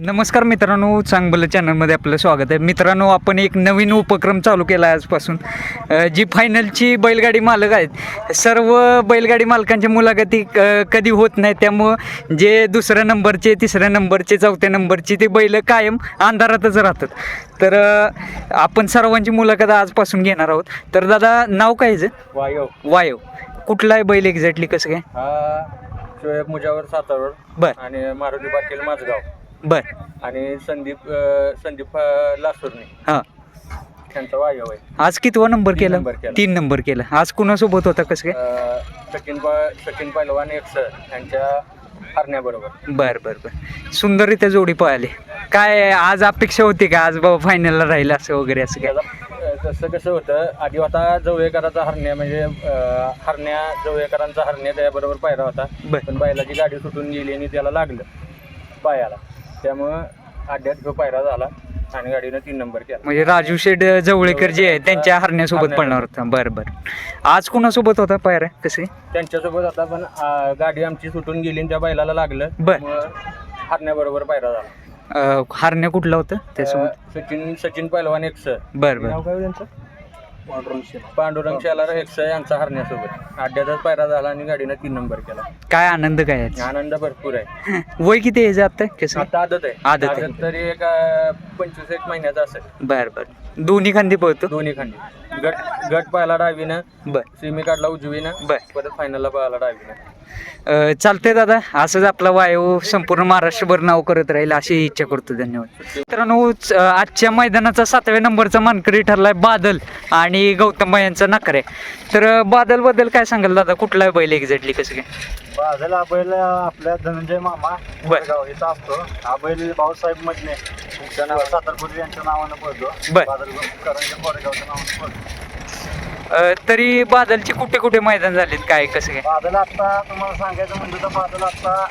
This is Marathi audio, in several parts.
नमस्कार मित्रांनो चांगलं चॅनलमध्ये आपलं स्वागत आहे. मित्रांनो आपण एक नवीन उपक्रम चालू केला आहे आजपासून. जी फायनलची बैलगाडी मालक आहेत. सर्व बैलगाडी मालकांच्या मुलाखती कधी होत नाही त्यामुळं जे दुसऱ्या नंबरचे तिसऱ्या नंबरचे चौथ्या नंबरचे ते बैल कायम अंधारातच राहतात. तर आपण सर्वांची मुलाखत आजपासून घेणार आहोत. तर दादा नाव काय? वायव वायव कुठला आहे बैल एक्झॅक्टली कसं काय? शोएब मुजावर बर. आणि मारुती पाटील माझगाव. बर. आणि संदीप अं, संदीप अं, लासुर्णे हां. त्यांचा वायव आहे. आज कितवा नंबर तीन केला? नंबर केला. तीन नंबर केला. आज कुणासोबत होता कसं काय? अं, सचिन पा सचिन पैलवान एक सर त्यांच्या हरण्याबरोबर. बर बर बर. सुंदररित्या जोडी पळाली. काय आज अपेक्षा होती का? आज बाबा फायनलला राहील असं वगैरे असं काय? त्याला तसं कसं होतं आधी होता जवळेकराचा हरण्या म्हणजे अं, हरण्या जवळेकरांचा हरण्या त्याबरोबर पायरा होता. बर. पण बैलाची गाडी सुटून गेली आणि त्याला लागलं. पायाला. त्यामुळं अड्ड्यात तो पायरा झाला आणि गाडीनं तीन नंबर केला. म्हणजे राजू शेठ जवळेकर जे आहे त्यांच्या हरण्यासोबत पळणार होता. बरं बरं. आज कुणासोबत होता पायऱ्या? कसे? त्यांच्यासोबत आता पण आ, गाडी आमची सुटून गेली आणि त्या बैलाला लागलं. बर. हरण्याबरोबर पायरा झाला. हरण्या कुठला होता त्यासोबत? अ, सचिन सचिन पैलवान एक्स बरं बरं. काय त्यांचं? पांडुरंग शेलार एक्स यांचा हरण्यासोबत. अड्ड्यातच पायरा झाला आणि गाडीनं तीन नंबर केला. काय आनंद काय आहे आनंद भरपूर आहे. वय किती आहे आता कसं आता आदत आहे. आदत आहे. तरी एक अ, पंचवीस एक महिन्याचा असेल. बरं बरं. दोन्ही खांदी पळतो? दोन्ही खांदी. गट गट पाहायला डावीनं. बर. सिमी काढला उजवीनं. बर. परत फायनलला पाहायला डावीनं. चालतंय दादा. असंच आपला वायू संपूर्ण महाराष्ट्रभर नाव करत राहील अशी इच्छा करतो. धन्यवाद. मित्रांनो आजच्या मैदानाचा सातव्या नंबरचा मानकरी ठरलाय बादल आणि गौतम यांचा नखरे. तर बादलबद्दल काय सांगाल दादा? कुठला आहे बैल एक्झॅक्टली कसं काय? बाजूला हा बैल आपल्या धनंजय मामा. गाव इथं असतो. हा बैल भाऊसाहेब नाव सातारपुरी यांच्या नावानं पळतो. बर. बादल करंजे कोरेगावच्या नावानं पळतो. अं, तरी बादलचे कुठे कुठे मैदान झालेत काय कसं काय? बादल आता तुम्हाला सांगायचं म्हणजे तर बादल आता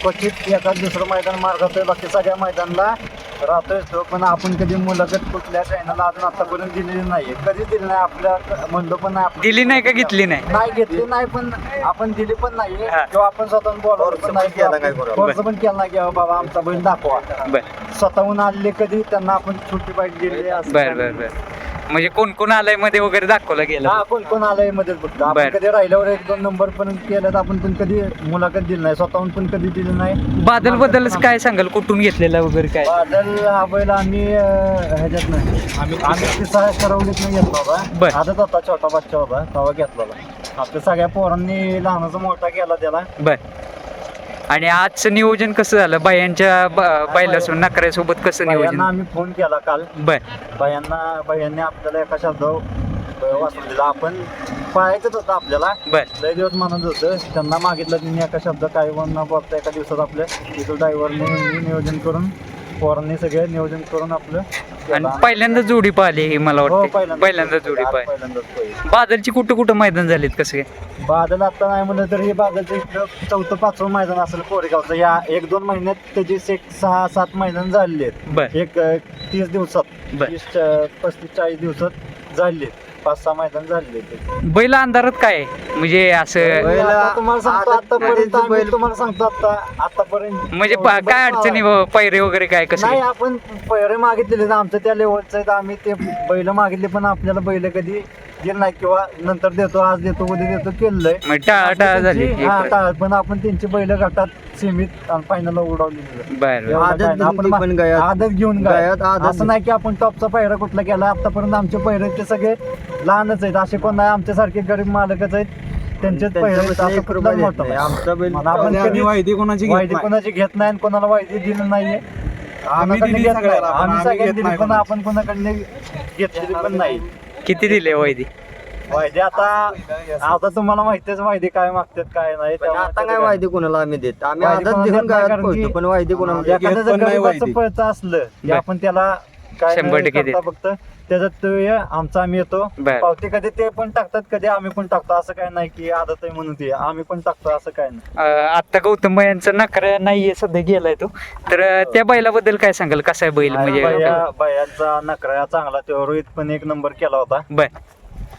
क्वचित एखाद दुसरं मैदान मार जातोय बाकी सगळ्या मैदानला राहतोय तो पण आपण कधी मुलाखत कुठल्या चॅनलला अजून आतापर्यंत दिलेली नाही कधी दिली नाही आपल्या म्हणलो पण नाही आपण. दिली नाही का घेतली नाही? नाही घेतली नाही पण आपण दिली पण नाही हा. किंवा आपण स्वतःहून बोलावलं पण नाही कोर्स पण केला नाही किंवा बाबा आमचा बैल दाखवा. बर. स्वतःहून आलेले कधी त्यांना आपण सुट्टी पाहिजे दिली असं बर बर बर. म्हणजे कोण कोण आलंयमध्ये वगैरे दाखवलं गेलं हा कोण कोण आलंयमध्ये फक्त. आपण बर. कधी राहिल्यावर एक दोन नंबर पण केलं तर आपण पण कधी मुलाखत दिली नाही स्वतःहून पण कधी दिली नाही. बादल बद्दलच काय सांगाल? कुठून घेतलेला वगैरे काय? बादल हा बैल आम्ही अं, ह्याच्यात नाही. आम्ही आम्ही तिचा करवलीत नाही घेतला बर. होता आजच होता छोटा बच्चा होता तेव्हा घेतलेला आपल्या सगळ्या पोरांनी लहानाचा मोठा केला त्याला. बर. आणि आजचं नियोजन कसं झालं? बायांच्या बैलासोबत नकऱ्यासोबत कसं नियोजन? आम्ही फोन केला काल. बर. बायांना बायांनी आपल्याला एका शब्दावर वाचून दिला. आपण पाहायचंच होतं आपल्याला. बर. लय दिवस म्हणत होतं. त्यांना मागितलं त्यांनी एका शब्द काय न बोलता एका दिवसात आपल्या तिथं ड्रायव्हरने नियोजन करून पोरांनी सगळे नियोजन करून आपलं आणि. पहिल्यांदा जोडी पाहिली हे मला हो, वाटतं पहिल्यांदा जोडी पाहिली पहिल्यांदाच. बादलची कुठं कुठं मैदान झालेत कसं काय बादल आता नाही म्हणलं तर हे बादलचं इथलं चौथं पाचवं मैदान असेल कोरेगावचं या एक दोन महिन्यात त्याची एक सहा सात मैदान झालेली आहेत बर एक अं, तीस दिवसात बर. तीस अं, पस्तीस चाळीस दिवसात आहेत. पाच सहा मैदान झालेले आहेत बैल अंधारात काय आहे? म्हणजे असं बैल तुम्हाला सांगतो आतापर्यंत आम्ही तुम्हाला सांगतो आता आतापर्यंत म्हणजे पा- काय अडचणी पैरे वगैरे काय कसं नाही काय? आपण पैरे मागितलेले ना आमचं त्या लेवलचं आहेत आम्ही ते बैल मागितले पण आपल्याला बैल कधी दिलं नाही किंवा नंतर देतो आज देतो उद्या देतो केलंय. म्हणजे टाळाटाळ झाली त्यांची- हा, टाळ. पण आपण त्यांची बैल गटात सीमित आणि बर बर. आदत आपण मा- आदत घेऊन गायत असं नाही की आपण टॉपचा पहिरा कुठला केला आतापर्यंत आमचे पहिरे ते सगळे लहानच आहेत. असे कोण नाही आमच्यासारखे गरीब मालकच आहेत. त्यांचेच पहिरे आहेत, असं कुठलाच मोठं नाही. मला आपण कधी वायदी कोणाची कोणाची घेत नाही आणि कोणाला वायदी दिली नाहीये. कोणाकडनं दिली घेत नाही. सगळ्याला, पण आम्ही आम्ही सगळ्यांनी घेत दिली नाही पण कोणाची. आपण कोणाकडनं घेतलेली पण नाही. किती दिले वैदी वायदे आता आता तुम्हाला माहितीच वायदे काय मागतात काय नाही त्यामुळे आता काय वायदे कोणाला आम्ही देत आम्ही वायदे कोणाला देऊन देत नाही गावात कारण पळतो की- पण वायदे कोणाला देत एखादं जर घेत पण नाही गरिबाचं वायदी. पळतं असलं की. आपण त्याला काय शंभर टक्के फक्त त्याच्यात तो ये, आमचा आम्ही येतो. बर. पावती कधी ते पण टाकतात कधी आम्ही पण टाकतो. असं काय नाही की आदत आहे म्हणून ते. आम्ही पण टाकतो असं काय नाही. आता गौतम यांचा नखरा नाहीये सध्या गेलाय तो. तर अं, त्या बैलाबद्दल काय सांगाल? कसा आहे बैल? म्हणजे बाया- बायांचा नकरा चांगला. तो रोहित पण एक नंबर केला होता. बर.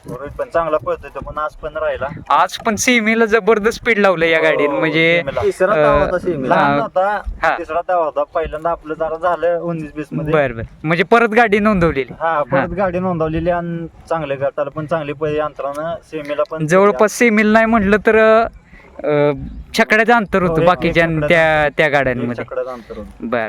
रोहित पण चांगला पळतोय तो पण आज पण राहिला. आज पण सीमेला जबरदस्त स्पीड लावलं या गाडीनं हो, म्हणजे. तिसरा होता सेमीला हा. लहान होता. तिसरा दावा होता. पहिल्यांदा आपलं जरा झालं उन्नीस बीसमध्ये. बर बर. म्हणजे परत गाडी नोंदवलेली. हा परत गाडी नोंदवलेली आणि चांगले गटाला पण चांगली पहिली अंतरानं सेमीला पण जवळपास सेमीला नाही म्हटलं तर अं, छकड्याचं अंतर हो, होतं एक- बाकीच्या त्या त्या गाड्यांमध्ये चकड्याचं अंतर होतं. बर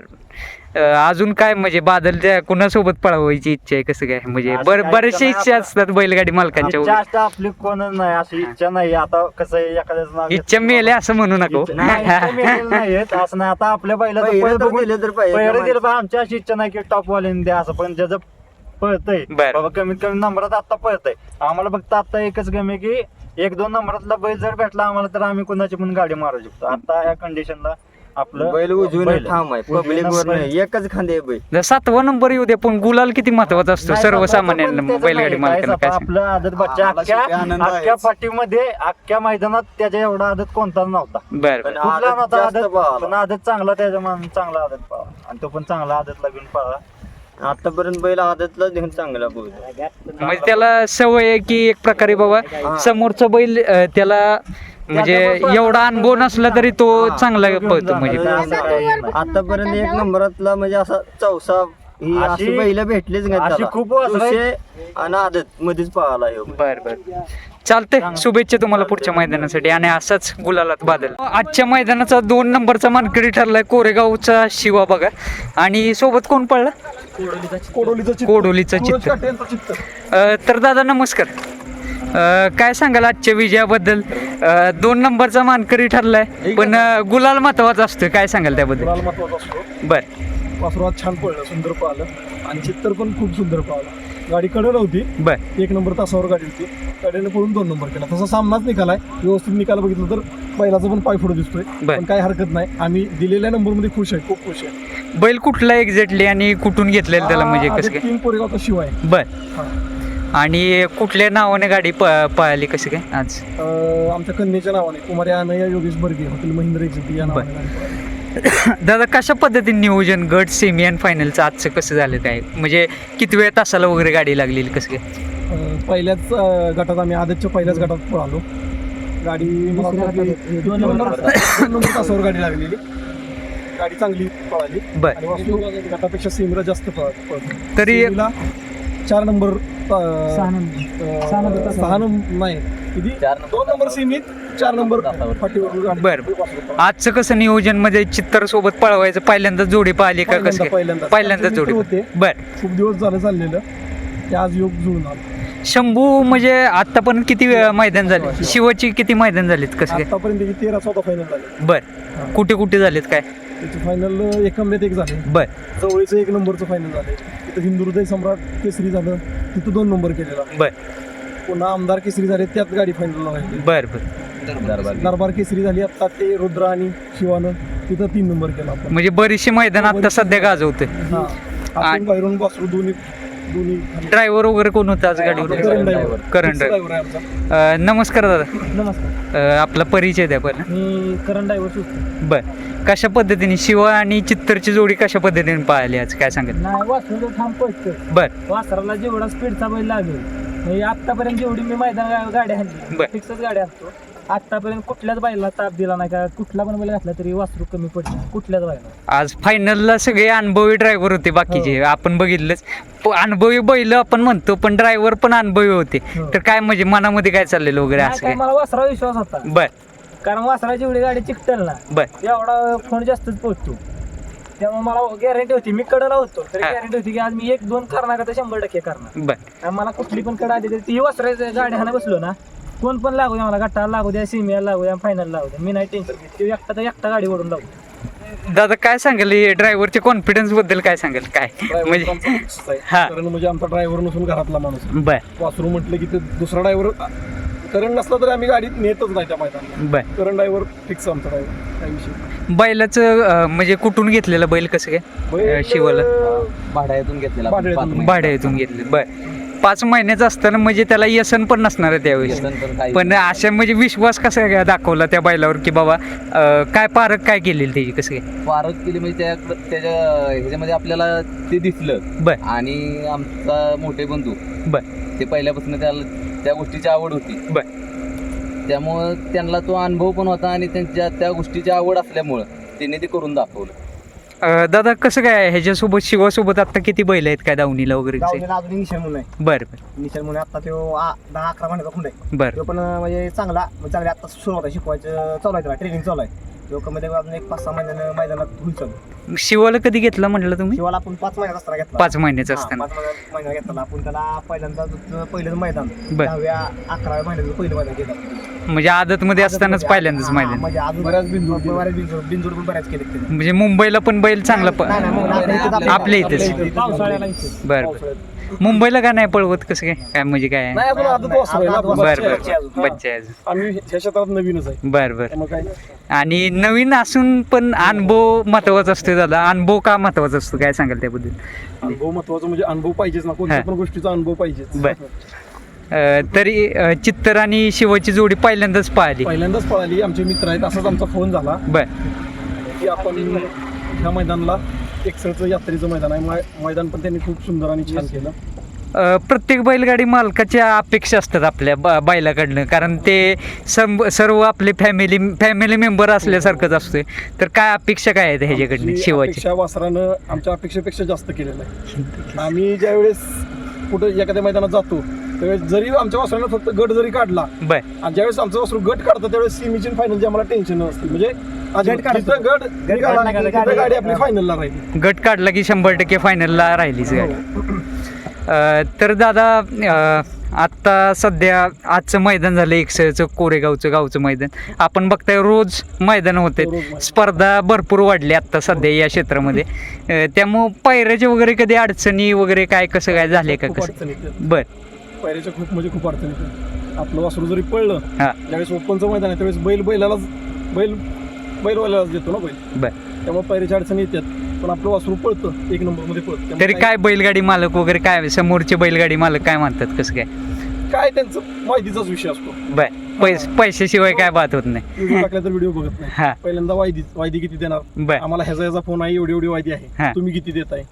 अं, अजून काय म्हणजे बादलच्या कुणासोबत पळवायची इच्छा आहे कसं काय म्हणजे असं बर काय बरेचशे इच्छा आपलं- असतात बैलगाडी मालकांच्या इच्छा वगैरे. आपली कोणच नाही अशी इच्छा नाही आता कसं आहे एखाद्याचं नाव इच्छा घेतलं- मेले असं म्हणू नको इच्छा- नाही, इच्छा मेलेली नाहीयेत. असं नाही आता आपल्या पहिलं तर पाहिजे. पण आमची अशी इच्छा नाही की टॉप वाल्याने द्या असं पण ज्याचं पळतंय बरं. बाबा कमीत कमी नंबरात आता पळतंय आम्हाला फक्त आता एकच गमे की एक दोन नंबरातला बैल जर भेटला आम्हाला तर आम्ही कोणाची पण गाडी मारू शकतो आता या कंडिशनला आपलं बैल उजवीने बैल. ठाम आहे पब्लिक वर. नाही एकच खांदे आहे बैल जर सातवा नंबर येऊ दे पण गुलाल किती महत्त्वाचा असतो नाही, सर्वसामान्यांना पण त्याचं बैलगाडी नाही, मालकांना काय आपलं आदत बच्चा आम्हाला अख्ख्या शेवटी आनंद अख्ख्या आहेच. पाठीमध्ये अख्ख्या मैदानात त्याच्या एवढा आदत कोणताच नव्हता बर आदत जास्त आदत पळाला. पण आदत चांगला त्याच्या मान चांगला आदत पळाला आणि तो पण चांगला आदत लागून पळाला आतापर्यंत बैल आदतला देऊन चांगला बोलतो. म्हणजे त्याला सवय आहे की एक प्रकारे बाबा समोरचा बैल अं, त्याला म्हणजे एवढा अनुभव नसला तरी तो चांगला पळतो म्हणजे. आतापर्यंत एक नंबरातला म्हणजे असा चौसा ही अशी- बैल भेटलीच नाही त्याला. खूप वासरं आहेत. दुसरे आणि आदत मध्येच पळाला ह्यो. बर बर. चालतंय. शुभेच्छा तुम्हाला पुढच्या मैदानासाठी आणि असाच गुलालात बादल. आजच्या मैदानाचा दोन नंबरचा मानकरी ठरलाय कोरेगावचा शिवा बघा. आणि सोबत कोण पडला कोडोलीचा चित्त. अं, तर दादा नमस्कार. अं, काय सांगाल आजच्या विजयाबद्दल? अं, दोन नंबरचा मानकरी ठरलाय पण अं, गुलाल महत्त्वाचा असतो काय सांगाल त्याबद्दल? महत्त्वाचा असतो. बर. वासुरात छान पळलं सुंदर पळालं आणि चित्तर पण खूप सुंदर पळाला गाडी कडं नव्हती बर. एक नंबर तासावर गाडी होती. गाडीने पळून दोन नंबर केला. तसा सामनाच निकाल आहे. व्यवस्थित निकाल बघितलं तर बैलाचा पण पाय पुढे दिसतोय. बर. पण काही हरकत नाही. आम्ही दिलेल्या नंबरमध्ये खुश आहे. खूप खुश आहे. बैल कुठला एक्झॅक्टली आणि कुठून घेतलेलं त्याला म्हणजे हा, कसं आधी काय? तीन कोरेगावचा शिव आहे बर. आणि कुठल्या नावाने गाडी प- पळाली कसं काय आज? आमच्या कन्येच्या नावाने. कुमारी अनया योगेश बर्गे हॉटेल महेंद्र एक्झिटी या नावाने गाडी पळाली. दादा कशा पद्धतीने नियोजन गट सेमी आणि फायनलचं आजचं कसं झालं काय? म्हणजे किती वेळ तासाला वगैरे गाडी लागलेली कसं काय? पहिल्याच अं, गटात आम्ही आदतच्या पहिल्याच गटात पळालो गाडी दोन नंबर दोन नंबर तासावर गाडी लागलेली. गाडी चांगली पळाली. बर. आणि गटापेक्षा सीमला जास्त पळा- पळतो. तरी सीमेला चार नंबर अं, अं, सहा नंबर नाही. किती? दोन नंबर सीमित चार नंबर फाटीवर गाडी बर. आजचं कसं नियोजन? मध्ये चित्तर सोबत पळवायचं पहिल्यांदा जोडी पाहिली का कसं पहिल्यांदा- काय पहिल्यांदा. पहिल्यांदा आमचे जोडी. होते. बर. खूप दिवस झालं चाललेलं. ते आज योग जुळून आलं. शंभू म्हणजे आतापर्यंत किती वेळा मैदान झाले? शिवाची किती मैदान झालेत कसं काय? आतापर्यंत त्याची तेरा चौदा फायनल झाले. बर. कुठे कुठे झालेत काय? त्याचे फायनल एकंदरीत एक झाले. बर. जवळचं एक नंबरचं फायनल झाले. तिथं हिंदू हृदय सम्राट केसरी झालं तिथं दोन नंबर केलेला. बर. पुन्हा आमदार केसरी झाले त्यात गाडी फायनलला राहिली बर बर. दरबार केसरी झाली आता ते रुद्र आणि शिवानं तिथं तीन नंबर केला आपण. म्हणजे बरीचशी मैदान आता सध्या गाजवते हा. आपण बाहेरून वासरू दोन्ही दोन्ही. ड्रायव्हर वगैरे कोण होतं आज गाडीवर? करण ड्रायव्हर करण ड्रायव्हर आहे आमचा. अं, नमस्कार दादा. नमस्कार. अं, आपला परिचय द्या पहिला. मी करण ड्रायव्हर बर. कशा पद्धतीने शिवा आणि चित्तरची जोडी कशा पद्धतीने पाहिली आज? काय सांगेल? नाही वासरू ठाम पळतं बर. वासराला जेवढा स्पीडचा बैल लागेल म्हणजे आतापर्यंत जेवढी मी मैदान गा- गाडी आणली बर. फिक्सच गाडी आणतो. आतापर्यंत कुठल्याच बैलाला ताप दिला नाही का कुठला पण बैल घातला तरी वासरू कमी पडला कुठल्याच बैला आज फायनलला सगळे अनुभवी ड्रायव्हर होते बाकीचे आपण बघितलंच. अनुभवी बैल आपण म्हणतो पण ड्रायव्हर पण अनुभवी होते. हो. तर काय म्हणजे मनामध्ये काय चाललेलं वगैरे असं मला वासरा विश्वास होता. बर. कारण वासराची एवढी गाडी चिकटल ना बर. एवढा फोन जास्तच पोहोचतो. त्यामुळे मला गॅरंटी होती मी कडला होतो. तरी हा. गॅरंटी होती की आज मी एक दोन करणार का तर शंभर टक्के करणार. बर. आणि मला कुठली पण कडा आली तरी ती वासराची गाडी हाणा बसलो ना कोण पण लागू द्या मला गट्टा लागू द्या सिमिया लागू द्या फायनल लागू द्या मी नाही टेन्शन घेत. ते एकटा तर एकटा गाडी ओढून लागू. दादा काय सांगाल? ड्रायव्हरच्या कॉन्फिडन्सबद्दल काय सांगाल? काय? म्हणजे हा. कारण म्हणजे आमचा ड्रायव्हर नसून घरातला माणूस. बर. वासरू म्हटलं की ते दुसरा ड्रायव्हर करण नसला तरी आम्ही गाडीत नेतच नाही त्या मैदानात बर. करण ड्रायव्हर फिक्स आमचा ड्रायव्हर काही विषय बैलाचं अं, म्हणजे कुठून घेतलेलं बैल कसं काय? बैल, शिवाला. भाड्यातून घेतलेला. भाड्यातून. भाड्यातून घेतलं बर. पाच महिन्याचं असताना म्हणजे त्याला व्यसन पण नसणार आहे त्यावेळेस. पण अशा म्हणजे विश्वास कसा काय दाखवला त्या बैलावर की बाबा काय पारख काय केलेली त्याची कसं काय? पारख केली म्हणजे त्या त्याच्या ह्याच्यामध्ये आपल्याला ते दिसलं. बर. आणि आमचा मोठे बंधू बर. ते पहिल्यापासून त्याला त्या गोष्टीची आवड होती. बर. त्यामुळं त्यांना तो अनुभव पण होता आणि त्यांच्या त्या गोष्टीची आवड असल्यामुळं त्यांनी ते करून दाखवलं. अं, दादा कसं काय आहे? ह्याच्यासोबत शिवासोबत आता किती बैल आहेत काय दावणीला वगैरे? कसे? गावलेला अजून निशाण म्हणून आहे बरं बरं. निशाण म्हणून आता तो आ- दहा अकरा महिन्याचा खुंड आहे. बरं. तो पण म्हणजे चांगला म्हणजे चांगला आता सुरुवात आहे शिकवायचं चालू आहे त्याला ट्रेनिंग चालू आहे. लोकांमध्ये अजून एक पाच सहा महिन्यानं मैदानात होईल चालू. शिवाला कधी घेतला म्हटलं तुम्ही? शिवाला आपण पाच महिन्यात असताना घेतला. पाच महिन्याचं हा, असताना. पाच घेतला. आपण त्याला पहिल्यांदा जो- पहिलंच मैदान बर. दहाव्या अकराव्या महिन्यात पहिलं मैदान घेतलं म्हणजे आदत मध्ये असतानाच पहिल्यांदाच हा, मैदान. म्हणजे अजून बऱ्याच बिंदू बऱ्याच बिंदू पण बऱ्याच केले म्हणजे मुंबईला पण बैल चांगला प- आपल्या इथेच. पावसाळ्याला इथे बरं बरं. मुंबईला का नाही पळवत कसं काय? काय म्हणजे काय? आहे? नाही आपण आता तो असं आहे ना, बरं बच्चे- बरं बच्चे अजून. बच्चे आहे अजून. आम्ही ह्या क्षेत्रात नवीनच आहे. बरं बरं. त्यामुळे काय? आणि नवीन असून पण अनुभव महत्त्वाचा असतो दादा. अनुभव का महत्त्वाचा असतो? काय सांगाल त्याबद्दल? अनुभव महत्त्वाचा म्हणजे अनुभव पाहिजेच ना. कोणत्या हा. पण गोष्टीचा अनुभव पाहिजेच. बर. अं, तरी अं, चित्तर आणि शिवाची जोडी पहिल्यांदाच पाहिली. पहिल्यांदाच पळाली. आमचे मित्र आहेत. असाच आमचा फोन झाला. बर. की आपण ह्या मैदानाला एक्सलचं यात्रेचं मैदान आहे. मै- मैदान पण त्यांनी खूप सुंदर आणि छान केलं. अं, प्रत्येक बैलगाडी मालकाच्या अपेक्षा असतात आपल्या ब बैलाकडनं. कारण ते सम सर्व आपले फॅमिली फॅमिली मेंबर असल्यासारखंच असतोय. तर काय अपेक्षा काय आहेत ह्याच्याकडनं शिवाची? अपेक्षा वासरानं आमच्या अपेक्षेपेक्षा जास्त केलेलं आहे. आम्ही ज्यावेळेस कुठं एखाद्या मैदानात जातो त्यावेळेस जरी आमच्या वासरानं फक्त गट जरी काढला बर. आणि ज्यावेळेस आमचं वासरू गट काढतं त्यावेळेस सीमीची फायनलची आम्हाला टेन्शन नसते. म्हणजे गट काढतो. तिथं गट निघाला, काढला की तिथं गाडी- गाडी आपली फायनलला राहिली. गट काढला की शंभर टक्के फायनलला राहिलीच गाडी. अं, तर दादा अं, आत्ता सध्या आजचं मैदान झालं एकशेचं कोरेगावचं गावचं मैदान. आपण बघताय रोज मैदान होते रोज मैदान. स्पर्धा भरपूर वाढली आत्ता सध्या या क्षेत्रामध्ये. अं, त्यामुळं पायऱ्याचे वगैरे कधी अडचणी वगैरे काय कसं काय झाले का खूप कसं? अडचण येते बर. पायऱ्याच्या खूप म्हणजे खूप अडचण येते आपलं वासरू जरी पळलं हा. ज्यावेळेस ओपनचं मैदान आहे त्यावेळेस बैल बैलालाच बैल बैलवाल्यालाच देतो ना बैल. बर. त्यामुळे पायऱ्याच्या अडचणी येतात पण आपलं वासरू पळतं एक नंबरमध्ये पळतं. त्यामुळे तरी काय बैलगाडी मालक वगैरे काय समोरचे बैलगाडी मालक काय म्हणतात? कसं काय? काय त्यांचं माहितीचाच विषय असतो. बर. पैसे पैशाशिवाय काय बात होत नाही. व्हिडिओ टाकला तर व्हिडिओ बघत नाही. हा. पहिल्यांदा वायदी वायदी किती देणार? बर. आम्हाला ह्याचा ह्याचा फोन आहे एवढी एवढी वायदी हा. आहे तुम्ही किती देताय?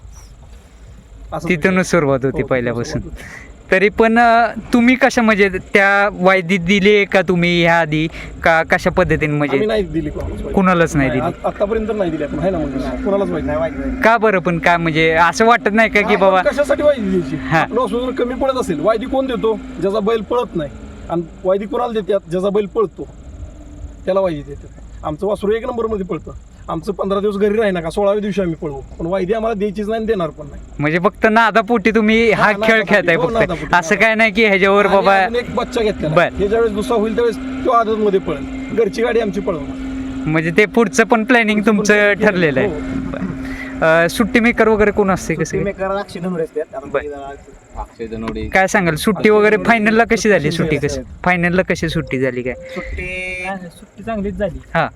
असं तिथूनच सुरुवात होती हो, पहिल्यापासून. तरी पण तुम्ही कशा म्हणजे त्या वायदीत दिली का तुम्ही ह्या आधी? का कशा पद्धतीने म्हणजे नाही दिली कोणालाच नाही दिली? आतापर्यंत नाही दिली आपण ना म्हणजे? कोणालाच नाही. वाईट का बरं पण काय म्हणजे असं वाटत नाही का की बाबा कशासाठी वायदी द्यायची? हा. आपलं कमी पडत असेल वायदी कोण देतो? ज्याचा बैल पळत नाही. आणि वायदी कोणाला देतात? ज्याचा बैल पळतो. त्याला वायदी देतात. आमचं वासरू एक नंबरमध्ये पळतं. आमचं पंधरा दिवस घरी राही नका सोळाव्या दिवशी आम्ही पळवू. पण वायदी आम्हाला द्यायचीच नाही आणि देणार पण नाही. म्हणजे फक्त नादापोटी तुम्ही हा हा, खेळ. खेळताय हो, फक्त. असं काय नाही की ह्याच्यावर आणि बाबा अजून एक बच्चा घेतला बर. हे ज्यावेळेस दुसरा होईल त्यावेळेस तो आदत मध्ये पळेल. घरची गाडी आमची पळवणार. म्हणजे ते पुढचं पण प्लॅनिंग तुमचं ठरलेलं हो. आहे अं, सुट्टी मेकर वगैरे कोण असते कसं? काय? बर. अक्षय सांगाल? सुट्टी वगैरे फायनलला कशी झाली? सुट्टी कशी? फायनलला कशी सुट्टी झाली काय? सुट्टी सुट्टी चांगलीच झाली. हा.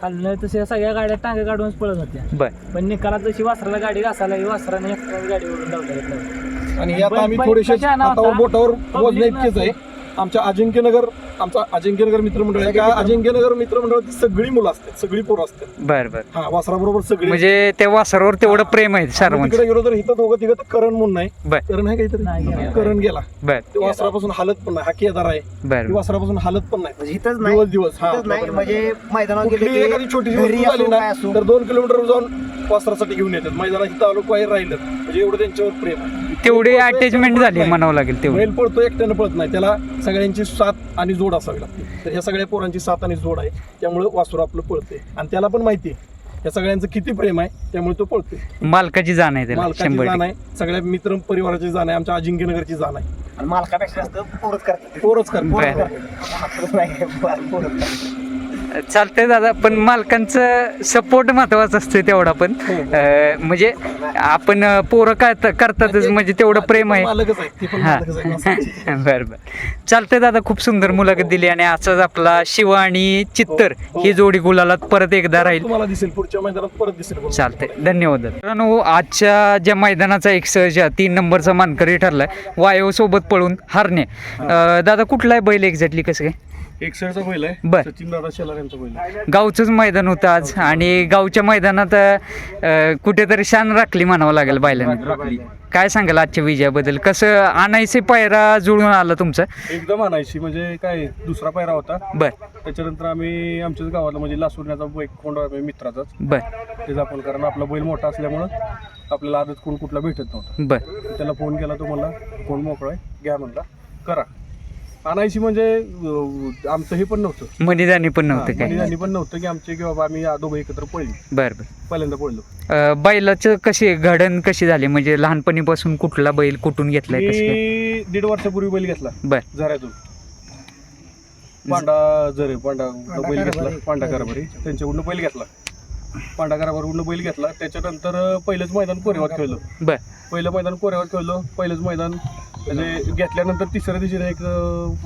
खालनं तसे सगळ्या गाड्या टांगे काढूनच पळत होत्या. बर. पण निकालात जशी वासराला गाडी घासायला वासराने एकट्याने गाडी ओढून लावल्या आणि हे आता आम्ही थोडेसे? हातावर बोटावर मोजण्या इतकेच आहे. आमच्या अजिंक्यनगर आमचा अजिंक्यनगर मित्रमंडळ आहे. त्या अजिंक्यनगर मित्रमंडळाची सगळी मुलं असतात. सगळी पोरं असतात. बर बर. हा वासराबरोबर सगळी. म्हणजे त्या वासरावर तेवढं प्रेम आहे आम्ही सर्वांचं. तिकडे गेलो तर इथं दोघं तिघं तर करण म्हणून नाही. बर. करण आहे नाही, काहीतरी गेला. करण गेला. बर. ते वासरापासून हालत पण नाही. हा केदार आहे. बर ती वासरापासून हालत पण नाही. म्हणजे इथंच दिवस दिवस. हा. इथंच नाही. म्हणजे मैदानात कुठली गेले एखादी छोटीशी घरी असो, काय ना असो. तर दोन किलोमीटर जाऊन वासरासाठी घेऊन येतात. मैदानात इथं आलो बाहेर राहिलं. म्हणजे एवढं त्यांच्यावर प्रेम आहे. तेवढी बैल पळतोय, अटॅचमेंट झाली म्हणावं लागेल तेवढी. बैल पळतो एकट्यानं पळत नाही. त्याला सगळ्यांची साथ आणि जोड असावी लागते तर ह्या सगळ्या पोरांची साथ आणि जोड आहे त्यामुळे वासुर आपलं पळते आणि त्याला पण माहिती आहे या सगळ्यांचं किती प्रेम आहे त्यामुळे तो पळते मालकाची जाण आहे त्याला मालकाची शंभर जाण. आहे सगळ्या मित्र परिवाराची जाण आहे आमच्या अजिंक्यनगरची जाण आहे आणि मालकापेक्षा जास्त पोरच करतात पोरच कर बर. पोरच नाही, पोरच करतात. चालतंय दादा पण मालकांचं सपोर्ट महत्वाचं असतं तेवढा पण हो. अं, म्हणजे आपण पोरं करता करतातच म्हणजे तेवढं प्रेम आहे मालकच आहे ते पण हा मालकच आहे वासराचे. बर बर चालतंय दादा खूप सुंदर मुलाखत दिली आणि असाच आपला शिव आणि चित्तर हो. ही जोडी गुलालात परत एकदा राहील तुम्हाला दिसेल पुढच्या मैदानात परत दिसेल बघा. चालतंय धन्यवाद दादा. मित्रांनो आजच्या ज्या मैदानाचा एक सहज तीन नंबरचा मानकरी ठरलाय वायव सोबत पळून हारणे अं, दादा कुठला आहे बैल एक्झॅक्टली कसं काय एकसरचा बैल आहे. बर. सचिन दादा शेलार यांचा बैल आहे. गावचंच मैदान होतं आज आणि गावच्या मैदानात अं, कुठेतरी शान राखली म्हणावं लागेल बैलांनी. काय सांगाल आजच्या विजयाबद्दल? कसं आणायचे पायरा जुळून आला तुमचा? एकदम आणायची म्हणजे काय दुसरा पायरा होता. बर. त्याच्यानंतर आम्ही आमच्याच गावाला म्हणजे लासूरण्याचा बैल कोंड आहे मित्राचाच. बर. तेच आपण कारण आपला बैल मोठा असल्यामुळं आपल्याला आदत कोण कुठला भेटत नव्हता. बर. त्याला फोन केला तो कोण मोकळा आहे? घ्या म्हणला करा. आणायची म्हणजे अं, आमचं हे पण नव्हतं. मनीदानी पण नव्हतं काय? आणि पण नव्हतं की आमचे की बाबा आम्ही दोघं एकत्र पळली. बर बर. पहिल्यांदा पळलो. अं, बैलाचं कशी घडण कशी झाली? म्हणजे लहानपणीपासून कुठला बैल कुठून घेतलाय कसं काय? मी दीड वर्षापूर्वी बैल घेतला. बर. झऱ्यातून. पांडा झरे पांडा बैल घेतला पांडा कारभारी. त्यांच्याकडून बैल घेतला. पांडा कारभारकडून बैल घेतला. त्याच्यानंतर अं, पहिलंच मैदान कोरेवात खेळलो. बर. पहिलं मैदान कोरेवात खेळलो. पहिलंच मैदान म्हणजे घेतल्यानंतर तिसऱ्या दिवशीने एक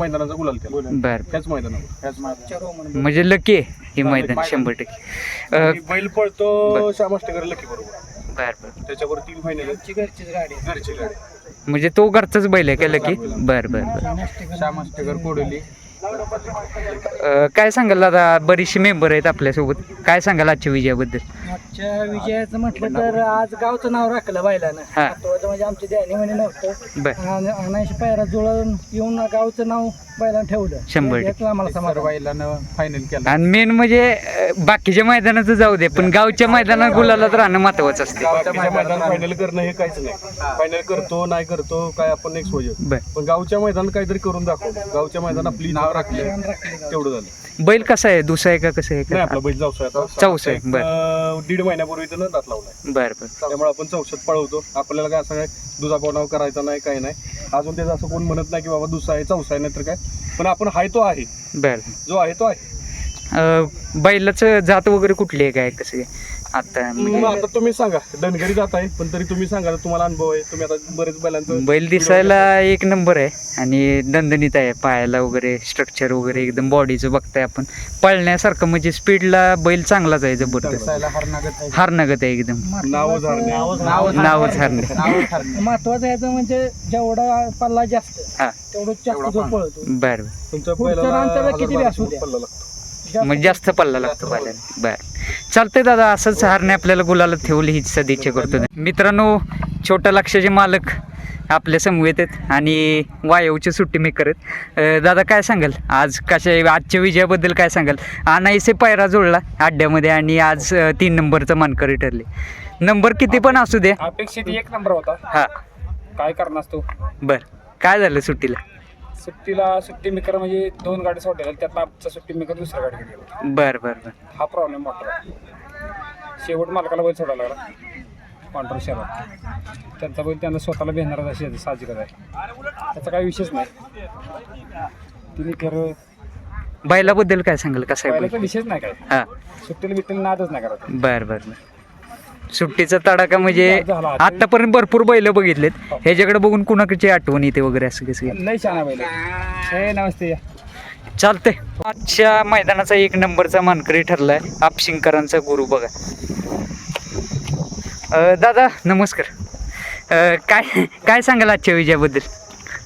मैदानाचा गुलाल केला. बर. त्याच मैदानावर. म्हणजे लकी आहे हे मैदान शंभर टक्के. अं, आणि बैल पळतो श्यामाष्टकर लकी बरोबर. बर बर. त्याच्यावर तीन फायनल घरचीच गाडी घरची गाडी. म्हणजे तो घरचाच बैल आहे का लकी? बर बर बर. श्यामाष्टकर कोडोली. अं, काय सांगाल दादा बरीचशी मेंबर आहेत आपल्यासोबत. काय सांगाल आजच्या विजयाबद्दल? आजच्या विजयाचं म्हटलं तर आज गावचं नाव राखलं बैलानं. हा. महत्वाचं म्हणजे आमच्या ध्यानी म्हणे नव्हतं. आणि अनायशी पायरा जुळून येऊन गावचं नाव बैलानं ठेवलं. शंभर टक्के. याचं आम्हाला समाधान. बैलानं फायनल केला. आणि मेन म्हणजे अं, बाकीच्या मैदानाचं जाऊ दे पण गावच्या मैदानात गुलालात राहणं महत्वाचं असते. फायनल करणं हे काहीच नाही. फायनल करतो नाही करतो काय आपण नेक्स्ट वजन बर. पण गावच्या मैदानात काहीतरी करून दाखव. गावच्या मैदान आपली नाव राखले. तेवढं झालं. बैल कसा आहे? दुसरा आहे का कसं आहे? नाही का आपला बैल जाऊसा आता चौसा आहे, बर. अं, दीड महिन्यापूर्वी त्यानं दात लावलाय. बर बर. त्यामुळे आपण चौशात पळवतो. आपल्याला काय असं काय दुधापावनाव करायचा नाही काही नाही. अजून त्याचं असं कोण म्हणत नाही की बाबा दुसरा आहे चौसा आहे नाहीतर काय. पण आपण हाय तो आहे. बर. जो आहे तो आहे. अं, बैलाचं जात वगैरे कुठली आहे काय? कसं आहे? आता म्हणजे मग आता तुम्ही सांगा धनगरी जात आहे पण तरी तुम्ही सांगा तुम्हाला अनुभव आहे तुम्ही आता बरेच बैलांचं बैल दिसायला एक नंबर आहे आणि दणदणीत आहे पायाला वगैरे स्ट्रक्चर वगैरे एकदम बॉडीचं बघताय आपण. पळण्यासारखं म्हणजे स्पीडला बैल चांगलाच आहे जबरदस्त. हारनगत आहे एकदम. नाव झारणे नावच हारणे महत्वाचं याचं म्हणजे जेवढा पल्ला जास्त हा. तेवढं जास्त जो पळतो. बर बर. तुमच्या पुढच्या बैलाला अंतराला किती द्या. पल्ला लागतो. म्हणजे जास्त पल्ला लागतो बैलाला बर. चालतंय दादा असंच हारणे आपल्याला गुलाला ठेवली हीच सदिच्छा करतो. मित्रांनो छोट्या लक्षाचे मालक आपल्या समवेत आहेत आणि वायवचे सुट्टी मेकर आहेत अं, दादा काय सांगाल? आज कशा आजच्या विजयाबद्दल काय सांगाल? अनाईसे पायरा जुळला अड्ड्यामध्ये आणि आज तीन नंबरचा मानकरी ठरले. नंबर किती पण असू दे. अपेक्षित एक नंबर होता. हा. काय करणार तो? बर. काय झालं सुट्टीला? सुट्टीला सुट्टी मेकर म्हणजे दोन गाडी सोडलेल्या त्यातला आमचा सुट्टी मेकर दुसऱ्या गाडी गेला बर बर बर. हा प्रॉब्लेम मोठा शेवट मालकाला बैल सोडायला लागला. पांढरा शहरात त्यांचा बैल त्यांना स्वतःला भेटणार अशी साहजिकच आहे. त्याचा काही विषयच नाही. तिने खरं बैलाबद्दल काय सांगाल कसं आहे बैल पहिल्याचा विषयच नाही काय. हा. सुट्टीला बिट्टीला नादच नाही करत. बर बर बर. सुट्टीचा तडाखा म्हणजे. आतापर्यंत भरपूर बैल बघितलेत. ह्याच्याकडे बघून कुणाकडची आठवण येते वगैरे असं कसं काय? लई छान आहे. बैल हे नमस्ते. चालतंय. आजच्या मैदानाचा एक नंबरचा मानकरी ठरलाय. आपशिंकरांचा गुरु बघा. दादा नमस्कार. अं, काय काय सांगाल आजच्या विजयाबद्दल?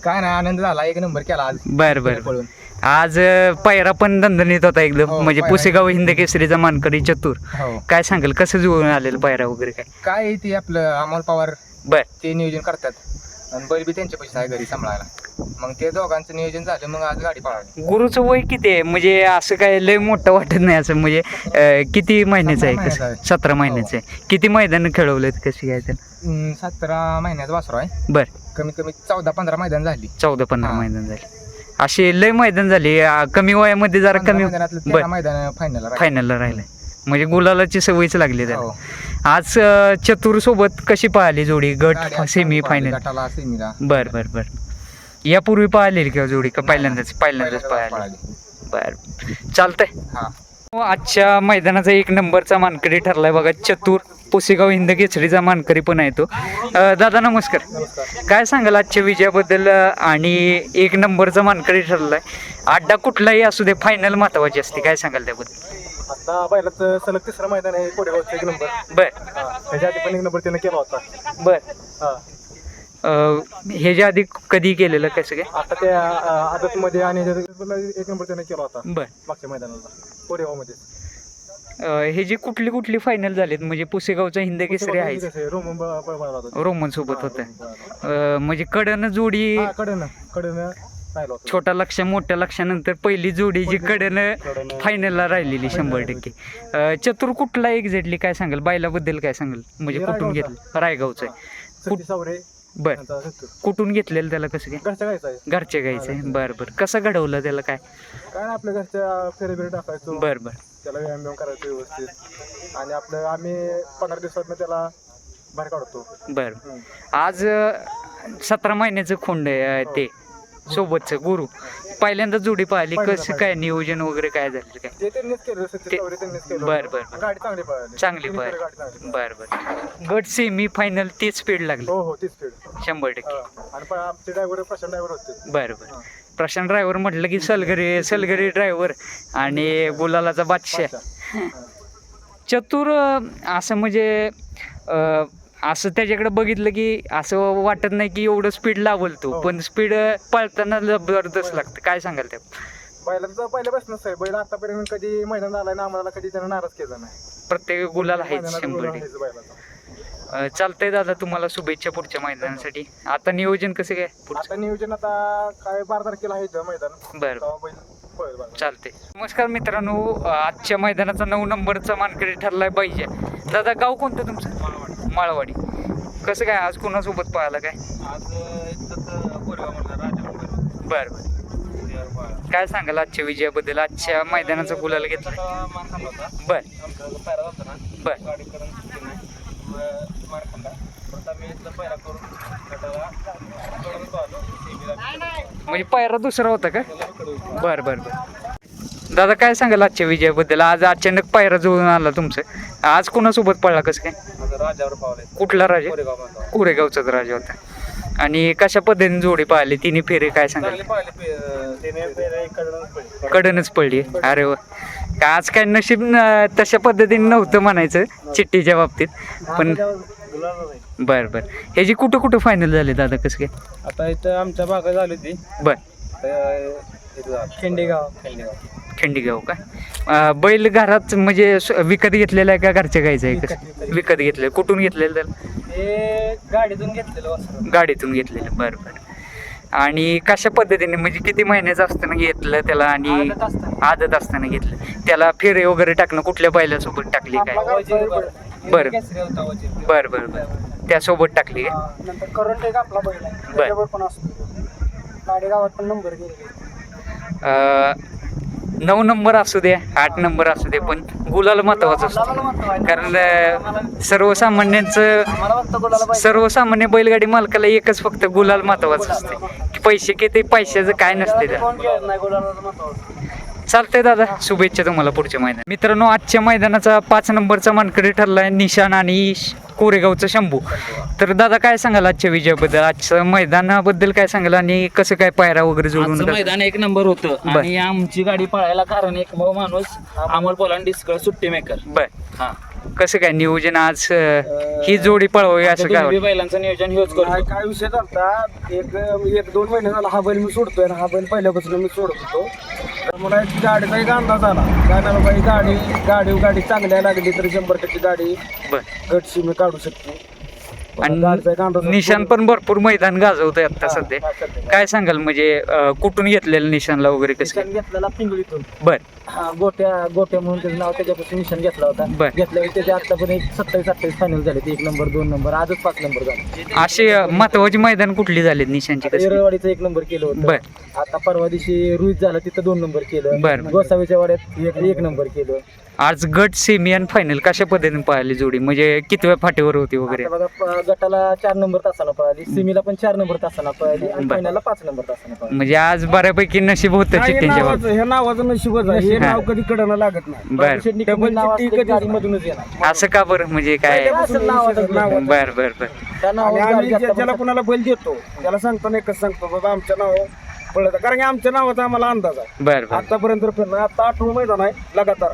काय नाही आनंद झाला. एक नंबर केला आज. बर बर बर. आज पायरा पण दणदणीत होता एकदम. हो, म्हणजे पायरा- पुसेगाव हिंद केसरीचा मानकरी चतुर. हो. काय सांगाल कसं जुळून आलेलं पायरा वगैरे काय? काय आहे ते आपलं अमोल पवार बर. ते नियोजन करतात. आणि बैल बी त्यांच्या पैसे आहे घरी सांभाळायला. मग ते दोघांचं नियोजन झालं मग आज गाडी पळाली. गुरुचं वय किती आहे? म्हणजे असं काय लय मोठं वाटत नाही असं. म्हणजे अं, किती महिन्याचं आहे? कसं सतरा महिन्याचं आहे. किती मैदान खेळवलेत कशी काय हम्म, सतरा महिन्याचा वासरू आहे. बर. कमीत कमी चौदा पंधरा मैदान झाली. चौदा पंधरा हा. मैदान झाले. असे लय मैदान झाले. आ, कमी वयामध्ये जरा कमी बर. मैदान फायनल फायनलला राहिलंय. म्हणजे गुलालाची सवयच लागली त्याला. हो. आज अं, चतुर सोबत कशी पाहिली जोडी? गट सेमी फायनल गटाला सेमीला बर बर बर. यापूर्वी पाहिलेली किंवा जोडी? का पहिल्यांदाच पहिल्यांदाच पाहिली? बर. चालतंय. हा आजच्या मैदानाचा एक नंबरचा मानकरी ठरलाय बघा चतुर. पुसेगाव हिंद केसरीचा मानकरी पण आहे तो. दादा नमस्कार. काय सांगाल आजच्या विजयाबद्दल? आणि एक नंबरचा मानकरी ठरलाय. अड्डा कुठलाही असू दे फायनल महत्वाची असते. काय सांगाल त्याबद्दल? आता बैलाचं सलग तिसरं मैदान आहे कोरेगावचं एक नंबर. बर. त्याच्या आधी पण एक नंबर त्यानं केला होता. बर. हा. ह्याच्या आधी कधी केलेलं कसं काय आता त्या आदतमध्ये आणि एक नंबर त्याने केला होता. बर. मागच्या मैदानाला कोरेगावमध्ये अं, हे जी कुठली कुठली फायनल झालीत म्हणजे पुसेगावचा हिंद केसरी आहे रोमन रोमन सोबत होतं. म्हणजे कडन जोडी कडनं कडनं राहिला होता. छोटा लक्ष मोठ्या लक्षानंतर पहिली जोडी जी कडन फायनलला राहिलेली शंभर टक्के. अं, चतुर कुठला एक्झॅक्टली काय सांगाल? बैलाबद्दल काय सांगाल? म्हणजे हे कुठून रायगावचा. घेतलं? रायगावचं आहे. सावरे बर. यांचा. कुठून घेतलेलं त्याला कसं काय? घरच्या गायचा आहे. घरच्या बरं बरं. कसं घडवलं त्याला काय? काय नाही आपल्या घरच्या फेरे बिरे टाकायचो. बरं बरं. त्याला व्यायाम बियाम करायचो व्यवस्थित. आणि आपलं आम्ही पंधरा दिवसात त्याला बाहेर काढतो. बरं. आज सतरा महिन्याचं खोंड आहे अं, ते. सोबतचं गुरु. पहिल्यांदा जोडी पाहिली पहिल्यांदा कसं काय नियोजन वगैरे काय झालं काय? ते त्यांनीच केलं सतीश ते- सावरे त्यांनीच केलं. बरं, बरं. गाडी चांगली पळाली. चांगली तिन्ही पळाली. फेरे गाडी चांगली बरं बरं. गट सेमी फायनल तेच स्पीड लागली. हो हो तीच स्पीड शंभर टक्के. आणि पण आमचे ड्रायव्हर प्रशांत ड्रायव्हर होते. बरं बरं. प्रशांत ड्रायव्हर म्हटलं की सलगरी सलगरी ड्रायव्हर आणि गुलालाचा बादशाह. चतुर असं म्हणजे असं त्याच्याकडे बघितलं की असं वाटत नाही की एवढं स्पीड लावल तो हो. पण स्पीड पळताना जबरदस्त लागतं. काय सांगाल त्या बैलांचं पहिल्यापासूनच आहे. बैल आतापर्यंत कधी मैदान आलाय ना आम्हाला कधी त्यानं नाराज केला नाही. प्रत्येक गुलाल मैदानात शंभर चालतंय दादा तुम्हाला शुभेच्छा पुढच्या मैदानासाठी. आता नियोजन कसं काय? पुढचं. आता नियोजन आता काय बारा तारखेला आहे इथं मैदान. बरं. बरं तेव्हा बैल पळेल बारा. चालते नमस्कार मित्रांनो अं, आजच्या मैदानाचा नऊ नंबरचा मानकरी ठरलाय पाहिजे दादा गाव कोणतं तुमचं? माळवाडी. कसं काय आज कोणासोबत पाहायला काय? बर बर. काय सांगाल आजच्या विजयाबद्दल? आजच्या मैदानाचा गुलाल घेतलाय. बर. बर. म्हणजे पायरा दुसरा होता का? बर बर बर. दादा काय सांगाल आजच्या विजयाबद्दल? आज अचानक पायरा जुळून आला तुमचं. आज कोणासोबत पडला कसं काय? राजावर पावले कुठला राजा? कुरेगावचाच राजा होता. आणि कशा पद्धतीने जोडी पाहिली? तिने फेरे काय सांगाल? कडनच पडली अरे वा. का आज काय नशीब न- तशा पद्धतीने नव्हतं म्हणायचं चिठ्ठीच्या बाबतीत. पण बर बर. ह्याची कुठं कुठं फायनल झाले दादा कसं काय? आता इथं आमच्या भागात झाली होती. बर. खेंडेगाव. खेंडेगाव. खंडीगाव का? अं, बैल घरात म्हणजे स- विकत घेतलेला आहे का घरच्या गायचं आहे कसं? विकत घेतलेलं. कुठून घेतलेलं त्याला? हे गाडीतून घेतलेलं वस्त्र. गाडीतून घेतलेलं. बरं बरं. आणि कशा पद्धतीने म्हणजे किती महिन्याचं असताना घेतलं त्याला आणि आदत असताना. आदत असताना घेतलं? त्याला फेरे वगैरे टाकणं कुठल्या बैलासोबत टाकली काय? बरं. केसरी होता वजीर. बरं बरं बरं. त्यासोबत टाकली काय? नंतर करंट एक आपला बैल आहे. बर. त्याच्यावर पण असतो. गाडेगावात पण नंबर गेले अं, नऊ नंबर असू दे आठ नंबर असू दे पण गुलाल महत्वाचं असतं. कारण सर्वसामान्यांचं सर्वसामान्य बैलगाडी मालकाला एकच फक्त गुलाल महत्वाचं असते. की पैसे किती पैशाचं काय नसते चालतंय दादा शुभेच्छा तुम्हाला पुढच्या मैदान मित्रांनो आजच्या मैदानाचा पाच नंबरचा मानकरी ठरलाय निशान आणि ईश. कोरेगावचा शंभू. तर दादा काय सांगाल आजच्या विजयाबद्दल? आजच्या मैदानाबद्दल काय सांगाल आणि कसं काय पायरा वगैरे जुळून मैदान एक नंबर होतं. आणि आमची गाडी पळायला कारण एक माणूस अमोल पोलांड डिस्कळ सुट्टी मेकर. बर. हा. कसं काय नियोजन आज अं, ही जोडी पळवावी असं काय वाटतं? बैलांचं नियोजन हेच काय करतो काय विषय झालता? एक एक दोन महिने झाला हा बैल मी सोडतोय आणि हा बैल पहिल्यापासून मी सोडत होतो. तर मला एक गाडीचा एक अंदाज आला. काय ना बाबा ही गाडी गाडी गाडी चांगल्या लागली तर शंभर टक्के गाडी बर. गटशी मी काढू शकते. आणि निशान पण भरपूर मैदान गाजवतंय आता सध्या. काय सांगाल म्हणजे कुठून घेतलेलं निशानला वगैरे कसं? घेतलेला पिंगळीतून. बर. गोट्या गोट्या म्हणून त्याचं नाव त्याच्यापासून निशाण घेतला होता. बर. घेतल्यावर त्याचे आता पण एक सत्तावीस अठ्ठावीस फायनल झाले एक नंबर दोन नंबर आजच पाच नंबर झाले. अशी महत्वाची मैदान कुठली झाली निशांची कसं येरळवाडीचं एक नंबर केलं बर. होतं आता परवा दिवशी रुईत झाला तिथं दोन नंबर केलं. बर. गोसावीच्या वाड्यात एक नंबर केलं. आज गट सेमी आणि फायनल कशा पद्धतीने पाहिली जोडी? म्हणजे कितव्या फाटीवर होती वगैरे? गटाला चार नंबर तासाला पळाली. सिमीला पण चार नंबर तासाला पळाली आणि बर. फायनलला पाच नंबर तासाला पळाली. म्हणजे आज बऱ्यापैकी नशीब होतं काय हे चिठ्ठ्यांच्या बाबतीत नावाचं हे नावाचं नशीबच आहे. हे. नाव कधी कडनं लागत नाही. बर. नाव असलं की कधी- गाडीमधूनच येणार. असं का बरं? म्हणजे काय? असं नावाचं नाव बर बर बर. त्या आणि नावावर आम्ही गाडी ज्या- घेतल्या ज्याला कुणाला बैल देतो त्याला सांगतो नाही कसं सांगतो बाबा आमच्या नाव पळत कारण की आमच्या नावाचा आम्हाला अंदाज आहे. बर बर. आतापर्यंत फिरणं आता आठवं मैदान आहे लगातार.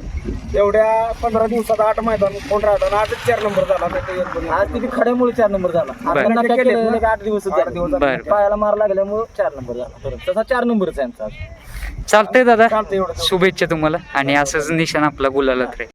एवढ्या पंधरा दिवसात आठ मैदान कोण राहतात आजच चार नंबर झाला. नाही तर एक पण नाही. आज तिथे खड्यामुळे चार नंबर झाला. आपण केलं म्हणजे आठ दिवस आठ दिवस झाले. बरं. पायाला मार लागल्यामुळे चार नंबर झाला. परत तसा चार नंबरच आहे आमचा आज. चालतंय दादा. चालतंय एवढं. शुभेच्छा तुम्हाला. आणि असंच निशाण आपला गुलालात राहील.